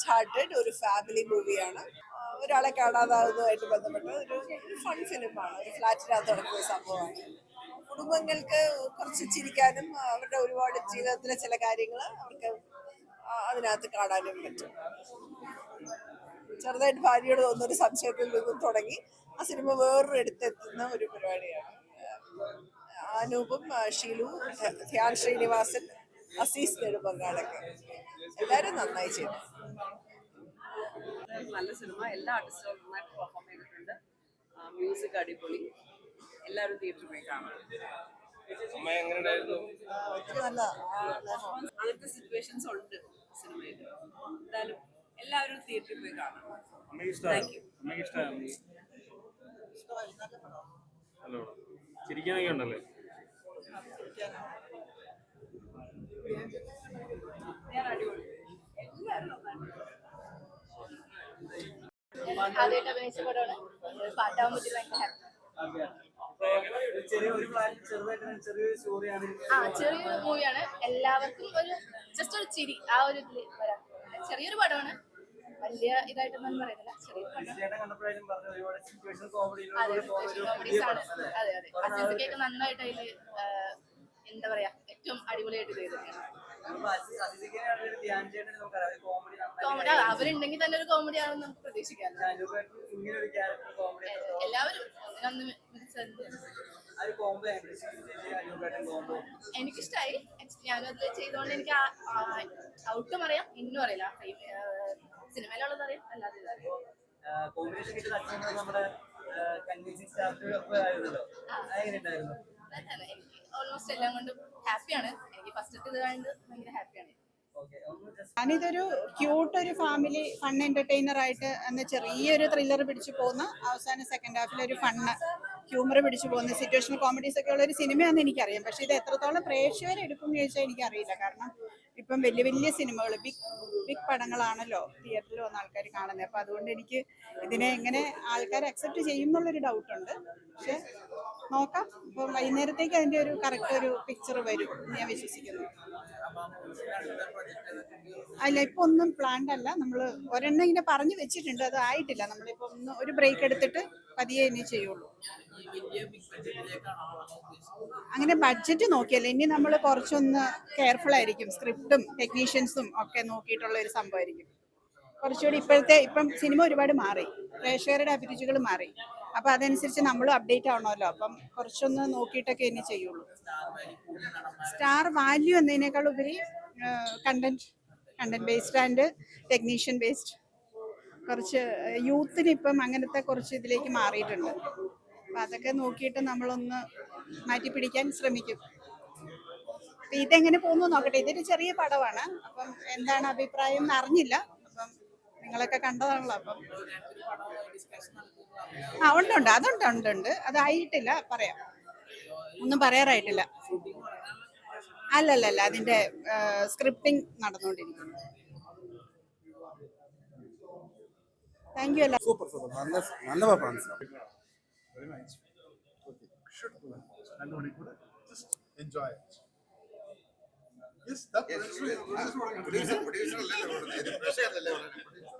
Light hearted ഒരു family മൂവിയാണ് ഒരാളെ കാണാതാവുന്നതുമായിട്ട് ബന്ധപ്പെട്ട ഒരു ഫൺ ഫിലിമാണ് ഒരു ഫ്ലാറ്റിനകത്ത് നടക്കുന്ന സംഭവമാണ്. കുടുംബങ്ങൾക്ക് കുറച്ച് ചിരിക്കാനും അവരുടെ ഒരുപാട് ജീവിതത്തിലെ ചില കാര്യങ്ങൾ അവർക്ക് അതിനകത്ത് കാണാനും പറ്റും. ചെറുതായിട്ട് ഭാര്യയോട് തോന്നുന്ന ഒരു സംശയത്തിൽ നിന്നും തുടങ്ങി ആ സിനിമ വേറൊരു എടുത്തെത്തുന്ന ഒരു പരിപാടിയാണ്. അനൂപും ഷീലുവും ഷീലു ധ്യാൻ ശ്രീനിവാസൻ അസീസ് നെടുമ്പങ്കാടൊക്കെ എല്ലാവരും നന്നായി ചെയ്തു. നല്ല സിനിമ എല്ലാ ആർട്ടിസ്റ്റും നന്നായിട്ട് പെർഫോം ചെയ്തിട്ടുണ്ട്. മ്യൂസിക് അടിപൊളി. എല്ലാവരും തിയേറ്ററിൽ പോയി കാണാം അങ്ങനത്തെ സിറ്റുവേഷൻസ് ഉണ്ട് സിനിമയിൽ എന്തായാലും എല്ലാവരും തിയേറ്ററിൽ പോയി കാണാം ചിരിക്കാനൊക്കെ ഉണ്ടല്ലേ ഞാൻ അടിപൊളി എല്ലാവരും നന്നായിട്ട് ചെറിയ ആ ചെറിയൊരു മൂവിയാണ്. എല്ലാവർക്കും ഒരു ജസ്റ്റ് ഒരു ചിരി ആ ഒരു വരാം. ചെറിയൊരു പടമാണ്. വലിയ ഇതായിട്ടൊന്നും പറയുന്നില്ല. കോമഡി അതെ അതെ അസിസ്റ്റൊക്കെ നന്നായിട്ട് അതിൽ എന്താ പറയാ ഏറ്റവും അടിപൊളിയായിട്ട് നമുക്കറിയാം കോമഡി അവരുണ്ടെങ്കിൽ തന്നെ ഒരു കോമഡി ആണെന്ന് നമുക്ക് പ്രതീക്ഷിക്കാം. എല്ലാവരും എനിക്കിഷ്ടായി. ഞാനും അതിൽ ചെയ്തോണ്ട് എനിക്ക് ഔട്ടും അറിയാം. ഇന്നും അറിയില്ല. സിനിമയിലുള്ളത് അറിയാം. അല്ലാതെ കോമ്പിനേഷൻ ഓൾമോസ്റ്റ് എല്ലാം കൊണ്ടും ഹാപ്പിയാണ് എനിക്ക് ഫസ്റ്റത്തെ ഇത് കണ്ട് ഭയങ്കര ഹാപ്പിയാണ് ഞാനിതൊരു ക്യൂട്ട് ഒരു ഫാമിലി ഫൺ എന്റർടൈനർ ആയിട്ട് എന്ന ചെറിയൊരു ത്രില്ലർ പിടിച്ചു പോകുന്ന അവസാന സെക്കൻഡ് ഹാഫിൽ ഒരു ഫണ്ണ് ഹ്യൂമർ പിടിച്ചു പോകുന്ന സിറ്റുവേഷണൽ കോമഡീസ് ഒക്കെ ഉള്ള ഒരു സിനിമയാണെന്ന് എനിക്കറിയാം. പക്ഷെ ഇത് എത്രത്തോളം പ്രേക്ഷകരെ എടുക്കും എന്ന് ചോദിച്ചാൽ എനിക്കറിയില്ല. കാരണം ഇപ്പം വലിയ വലിയ സിനിമകൾ ബിഗ് ബിഗ് പടങ്ങളാണല്ലോ തിയേറ്ററിൽ വന്ന ആൾക്കാർ കാണുന്നത്. അപ്പം അതുകൊണ്ട് എനിക്ക് ഇതിനെ എങ്ങനെ ആൾക്കാർ അക്സെപ്റ്റ് ചെയ്യും എന്നുള്ളൊരു ഡൗട്ടുണ്ട് പക്ഷെ നോക്കാം. ഇപ്പം വൈകുന്നേരത്തേക്ക് അതിന്റെ ഒരു കറക്റ്റ് ഒരു പിക്ചർ വരും ഞാൻ വിശ്വസിക്കുന്നു. അല്ല ഇപ്പൊ ഒന്നും പ്ലാൻഡ് അല്ല. നമ്മൾ ഒരെണ്ണം ഇങ്ങനെ പറഞ്ഞു വെച്ചിട്ടുണ്ട്. അത് ആയിട്ടില്ല. നമ്മളിപ്പോ ഒന്ന് ഒരു ബ്രേക്ക് എടുത്തിട്ട് പതിയെ ഇനി ചെയ്യുള്ളൂ. അങ്ങനെ ബഡ്ജറ്റ് നോക്കിയല്ല? ഇനി നമ്മൾ കുറച്ചൊന്ന് കെയർഫുൾ ആയിരിക്കും. സ്ക്രിപ്റ്റും ടെക്നീഷ്യൻസും ഒക്കെ നോക്കിയിട്ടുള്ള ഒരു സംഭവമായിരിക്കും. കുറച്ചുകൂടി ഇപ്പോഴത്തെ ഇപ്പം സിനിമ ഒരുപാട് മാറി. പ്രേക്ഷകരുടെ അഭിരുചികൾ മാറി. അപ്പൊ അതനുസരിച്ച് നമ്മളും അപ്ഡേറ്റ് ആവണമല്ലോ. അപ്പം കുറച്ചൊന്ന് നോക്കിയിട്ടൊക്കെ ഇനി ചെയ്യുള്ളൂ. സ്റ്റാർ വാല്യൂ എന്നതിനേക്കാൾ ഉപരി content content based and technician based കുറച്ച് യൂത്തിന് ഇപ്പം അങ്ങനത്തെ കുറച്ച് ഇതിലേക്ക് മാറിയിട്ടുണ്ട്. അപ്പം അതൊക്കെ നോക്കിയിട്ട് നമ്മളൊന്ന് മാറ്റി പിടിക്കാൻ ശ്രമിക്കും ഇതെങ്ങനെ പോകുന്നു നോക്കട്ടെ. ഇതൊരു ചെറിയ പടമാണ് അപ്പം എന്താണ് അഭിപ്രായം എന്ന് അറിഞ്ഞില്ല. അപ്പം നിങ്ങളൊക്കെ കണ്ടതാണല്ലോ. അപ്പം ആ ഉണ്ട് ഉണ്ട്. അതുണ്ട് ഉണ്ട് ഉണ്ട്. അതായിട്ടില്ല പറയാം. ഒന്നും പറയാറായിട്ടില്ല. അല്ലല്ലല്ല അതിന്റെ സ്ക്രിപ്റ്റിംഗ് നടന്നുകൊണ്ടിരിക്കുന്നു താങ്ക് യു അല്ല സൂപ്പർ സൂപ്പർ നല്ല നല്ല പെർഫോമൻസ് കൂടെ കണ്ടു. പ്രൊഡ്യൂസർ അല്ലല്ലോ പ്രൊഡ്യൂസർ